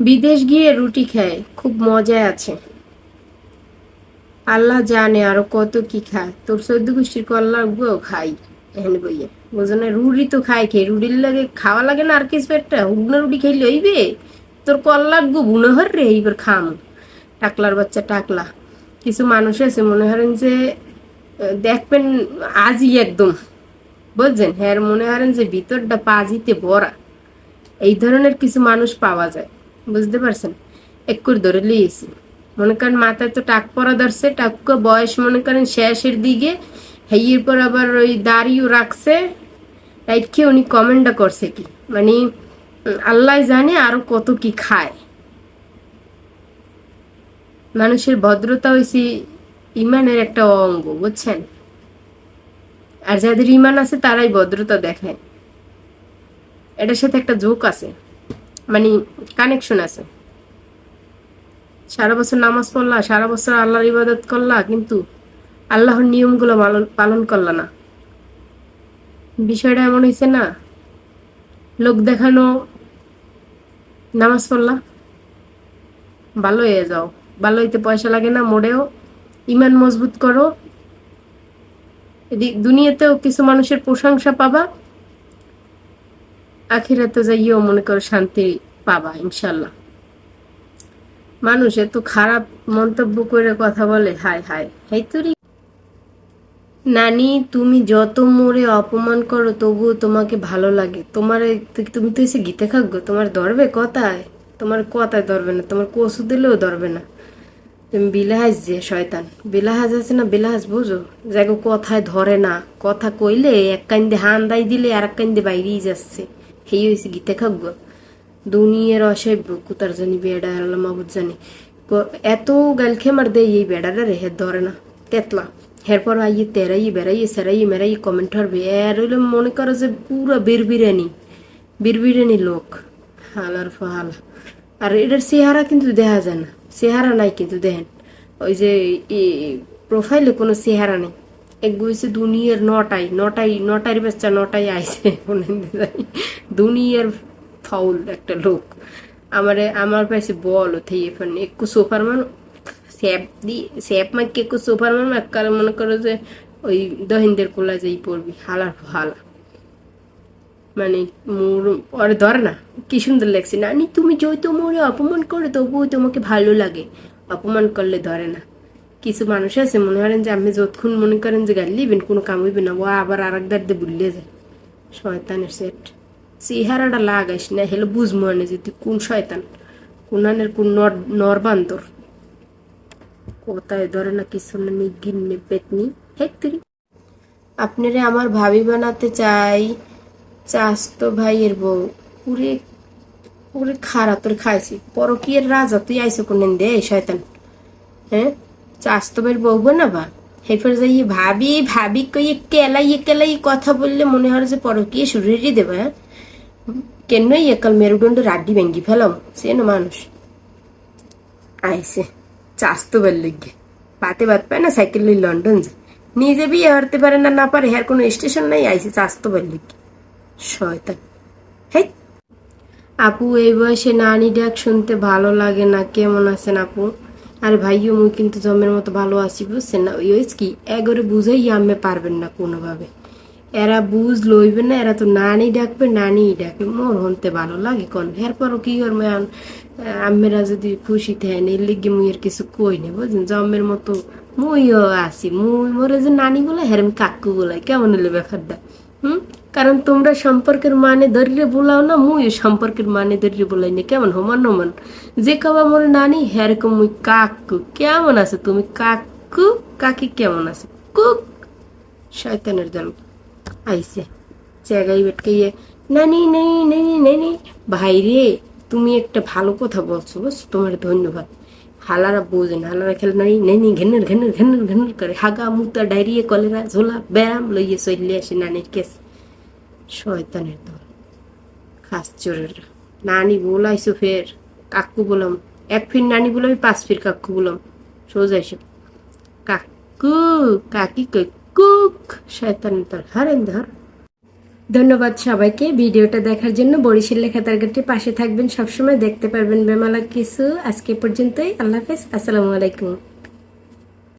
বিদেশ গিয়ে রুটি খায়, খুব মজায় আছে। আল্লাহ জানে আরও কত কি খায়। তোর চোদ্দ গোষ্ঠীর কল্লা গো খাই, এহেন বইয়ে বোঝো রুটি তো খাই খেয়ে রুটির লাগে খাওয়া লাগে না আর কিছু একটা? হুগনা রুটি খাইলে হইবে? তোর কল্লা গো বুনো হর রে, এইবার খাম। টাকলার বাচ্চা টাকলা। কিছু মানুষ আছে, মনে হরেন যে, দেখবেন আজই একদম। বুঝছেন? হ্যাঁ মনে হরেন যে, ভিতরটা পাজিতে ভরা। এই ধরনের কিছু মানুষ পাওয়া যায়। বুঝতে পারছেন? একটু ধরে লিয়েছি। মনে করেন মাথায় তো টাক পরা ধরছে টাক্ক বয়স মনে করেন শেষের দিকে। হেয়ের পর আবার ওই দাড়িও রাখছে। রাইটকে উনি কমেন্টটা করছে কি? মানে আল্লাহ জানে আরও কত কি খায়। মানুষের ভদ্রতা হয়েছে ইমানের একটা অঙ্গ, বুঝছেন? আর যাদের ইমান আছে তারাই ভদ্রতা দেখায় এটার সাথে একটা যোগ আছে। মানে কানেকশন আছে। সারা বছর নামাজ পড়লা, সারা বছর আল্লাহর ইবাদত করলা, কিন্তু আল্লাহর নিয়মগুলো পালন- করলা না। বিষয়টা এমন হয়েছে না, লোক দেখানো, নামাজ পড়লা, ভালো হয়ে যাও। ভালো হইতে পয়সা লাগে না, মোড়েও। ইমান মজবুত করো। দুনিয়াতেও কিছু মানুষের প্রশংসা পাবা আখিরাতে যাইও মনে করো শান্তি পাবা, ইনশাল্লাহ। মানুষ এত খারাপ মন্তব্য করে কথা বলে, হায় হায়। হাই তুরি। নানি, তুমি যত মোরে অপমান করো, তবুও তোমাকে ভালো লাগে। তোমার তুমি তো এসে গীতে খাগ্য তোমার ধরবে কথায়? তোমার কথায় ধরবে না, তোমার কচু দিলেও ধরবে না। তুমি বিলাহাজ যে শয়তান। বিলাহাজ আছে না বিলাহাজ, বুঝো? যাকে কথায় ধরে না। কথা কইলে এক কান্দে হান দাই দিলে আর এক কান্দে বাইরেই যাচ্ছে। হেই হয়েছে গীতে খাগ্য দুনিয়ার অসভ্য কুতার জানি, বেড়া আল্লাহ মাবুদ জানি। এত গাল খেমার দেয় এই বেড়াটা রে হের ধরে না। তেতলা। এরপর আইয়ে তেরাই বেড়াই সেরাই মেরাই কমেন্ট হারবে আর হইলে মনে করো যে পুরো বিরবিরানি। বিরবিরানি লোক। হালার ফাল আর এটার চেহারা কিন্তু দেখা যায় না। চেহারা নাই কিন্তু দেখেন। ওই যে প্রোফাইলে কোনো চেহারা নেই। এক গইছে দুনিয়ার নটাই নটাই নটার বাচ্চা নটাই আইছে। মনে জানি দুনিয়ার ফাউল একটা লোক। আমারে, আমার বল ওথাই এখন একটু সোফার মান স্যাপ দি স্যাপ মাকে একটু মান এককালে মনে করো যে ওই দহিনদের কোলা যেই পড়বি, হালার হালা। মানে মোর, ওরে ধরে না, কি সুন্দর লাগছে। নানি, তুমি যদি তো মোরে অপমান করে, তবুও তোমাকে ভালো লাগে। অপমান করলে ধরে না। কিছু মানুষ আছে, মনে করেন যে আমি যতক্ষণ মনে করেন যে গাড়ি লিবেন, কোনো কাম না, ও আবার আর একদার দিয়ে বুললে যায়। শয়তানের সেট চেহারাটা লাগাইস না হেলে বুঝব না যে তুই কোন শয়তান কোনানের কোন নর নরবান্তর কোথায় ধরে না কিছু না নিগিন্নে পেতনি হেক তুই আপনারে আমার ভাবি বানাতে চাই চাস তো ভাইয়ের বউ পুরে পুরে খারা তোর খাইছি পরকিয়ের রাজা তুই আইসো কোনেন দে শয়তান হ্যাঁ চাস তো ভাইয়ের বউ বানাবা হেফার যাই ভাবি ভাবি কই কেলাই কেলাই কথা বললে মনে হয় যে পরকিয়ে শুরুরই দেবা হ্যাঁ কেন একাল মেরুদণ্ড রাড্ডি ভেঙ্গি ফেলাম, সে না মানুষ। আইসে চাস তো বললে গিয়ে পাতে বাদ পায় না সাইকেল নিয়ে লন্ডন যায়। নিজে বিয়ে হারতে পারে না না পারে, হ্যার কোনো স্টেশন নাই, আইসে চাস তো বললে গিয়ে শয়তান আপু, এই বয়সে নানি ডাক শুনতে ভালো লাগে না, কেমন আছেন আপু? আরে ভাইও, মুই কিন্তু জমের মতো ভালো আছি, বুঝছেন না? ওই কি, এগরে বুঝেই আম্মে পারবেন না কোনোভাবে। এরা বুঝ লইবে না, এরা তো নানি ডাকবে, নানি ডাকে। মোর হনতে ভালো লাগে কোন। এরপরও কি করবে আম্মেরা যদি খুশি এর লিগে মুই এর কিছু কই নেই, বুঝছেন? জমের মতো মুইও আছি, মুই মোরে যে নানি বলে হেরম কাকু বলাই কেমন হলো ব্যাপারটা? হুম? কারণ তোমরা সম্পর্কের মানে ধরিয়ে বলাও না মুই সম্পর্কের মানে ধরিয়ে বলাই না কেমন? হমান হমান যে কবা মোর নানি, হেরকম মুই কাকু। কেমন আছে তুমি? কাকু? কাকি কেমন আছে? কুক! শয়তানের দল। আইসে জায়গায় বেটকাইয়ে নানি নেই নেই নেই ভাই রে তুমি একটা ভালো কথা বলছো বুঝছ তোমার ধন্যবাদ হালারা বোঝেন হালারা খেলে নাই নেই ঘেনের ঘেনের ঘেনের ঘেনের করে হাগা মুতা ডায়রিয়া কলেরা ঝোলা ব্যায়াম লইয়ে চলে আসে নানির কেস শয়তানের দল খাস চোরেরা নানি বলাইছো ফের কাকু বললাম এক ফির নানি বললাম পাঁচ ফির কাকু বললাম সোজা এসে কাকু কাকি কই কুক, শয়তান তার হারেন ধর ধন্যবাদ সবাইকে ভিডিওটা দেখার জন্য। বরিশাল লেখা তারগাটি পাশে থাকবেন। সবসময় দেখতে পারবেন বেমালা কিছু। আজকে পর্যন্তই। আল্লাহ হাফেজ। আসসালামু আলাইকুম।